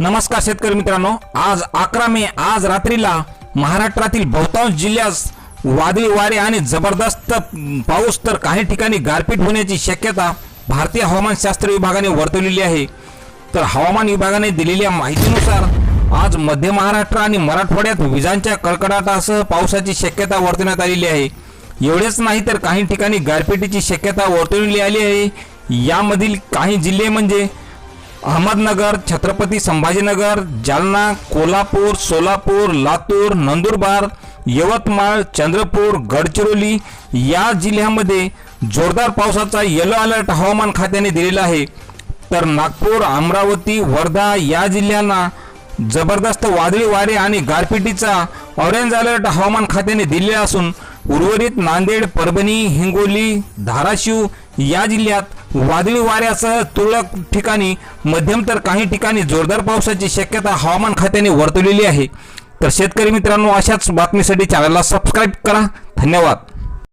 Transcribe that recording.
नमस्कार शेतकरी मित्रांनो आज अकरा मे आज रात्रीला महाराष्ट्रातील बहुतांश जिल्ह्यास वादळी वारे आणि जबरदस्त पाऊस तर काही ठिकाणी गारपीट होण्याची शक्यता भारतीय हवामानशास्त्र विभागाने वर्तवलेली आहे. तर हवामान विभागाने दिलेल्या माहितीनुसार आज मध्य महाराष्ट्र आणि मराठवाड्यात विजांच्या कडकडाटासह पावसाची शक्यता वर्तवण्यात आलेली आहे. एवढेच नाही तर काही ठिकाणी गारपिटीची शक्यता वर्तवली आली आहे. यामधील काही जिल्हे म्हणजे अहमदनगर छत्रपती संभाजीनगर जालना कोल्हापूर सोलापूर लातूर नंदुरबार यवतमाळ चंद्रपूर गडचिरोली या जिल्ह्यामध्ये जोरदार पावसाचा येलो अलर्ट हवामान खात्याने दिलेला आहे. तर नागपूर अमरावती वर्धा या जिल्ह्यांना जबरदस्त वादळी वारे आणि गारपिटीचा ऑरेंज अलर्ट हवामान खात्याने दिलेला असून उर्वरित नांदेड परभणी हिंगोली धाराशिव या जिल्ह्यात वादळी वाऱ्यासह तुरळक ठिकाणी मध्यम तर काही ठिकाणी जोरदार पावसाची शक्यता हवामान खात्याने वर्तवलेली आहे. तर शेतकरी मित्रांनो अशाच बातमीसाठी चॅनलला सबस्क्राईब करा. धन्यवाद.